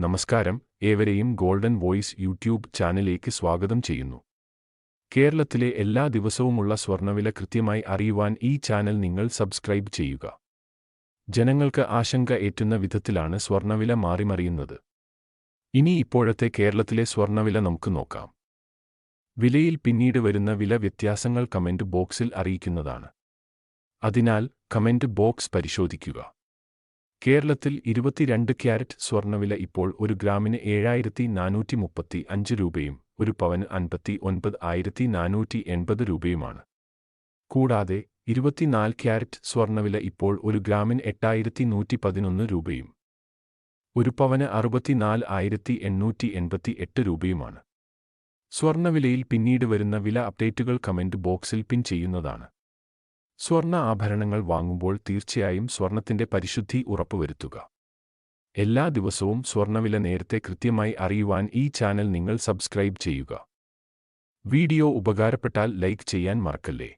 നമസ്കാരം. ഏവരെയും golden voice YouTube ചാനലിലേക്ക് സ്വാഗതം ചെയ്യുന്നു. കേരളത്തിലെ എല്ലാ ദിവസവുമുള്ള സ്വർണവില കൃത്യമായി അറിയുവാൻ ഈ ചാനൽ നിങ്ങൾ സബ്സ്ക്രൈബ് ചെയ്യുക. ജനങ്ങൾക്ക് ആശങ്ക ഏറ്റുന്ന വിധത്തിലാണ് സ്വർണവില മാറിമറിയുന്നത്. ഇനി ഇപ്പോഴത്തെ കേരളത്തിലെ സ്വർണവില നമുക്ക് നോക്കാം. വിലയിൽ പിന്നീട് വരുന്ന വില വ്യത്യാസങ്ങൾ കമന്റ് ബോക്സിൽ അറിയിക്കുന്നതാണ്. അതിനാൽ കമന്റ് ബോക്സ് പരിശോധിക്കുക. കേരളത്തിൽ ഇരുപത്തിരണ്ട് ക്യാരറ്റ് സ്വർണവില ഇപ്പോൾ ഒരു ഗ്രാമിന് ഏഴായിരത്തി നാനൂറ്റി മുപ്പത്തി അഞ്ച് രൂപയും ഒരു പവന് അൻപത്തി ഒൻപത് ആയിരത്തി നാനൂറ്റി എൺപത് രൂപയുമാണ്. കൂടാതെ ഇരുപത്തിനാല് ക്യാരറ്റ് സ്വർണവില ഇപ്പോൾ ഒരു ഗ്രാമിന് എട്ടായിരത്തി നൂറ്റി പതിനൊന്ന് രൂപയും ഒരു പവന് അറുപത്തിനാല് ആയിരത്തി എണ്ണൂറ്റി എൺപത്തി എട്ട് രൂപയുമാണ്. സ്വർണവിലയിൽ പിന്നീട് വരുന്ന വില അപ്ഡേറ്റുകൾ കമന്റ് ബോക്സിൽ പിൻ ചെയ്യുന്നതാണ്. സ്വർണ ആഭരണങ്ങൾ വാങ്ങുമ്പോൾ തീർച്ചയായും സ്വർണത്തിന്റെ പരിശുദ്ധി ഉറപ്പുവരുത്തുക. എല്ലാ ദിവസവും സ്വർണവില നേരത്തെ കൃത്യമായി അറിയുവാൻ ഈ ചാനൽ നിങ്ങൾ സബ്സ്ക്രൈബ് ചെയ്യുക. വീഡിയോ ഉപകാരപ്പെട്ടാൽ ലൈക്ക് ചെയ്യാൻ മറക്കല്ലേ?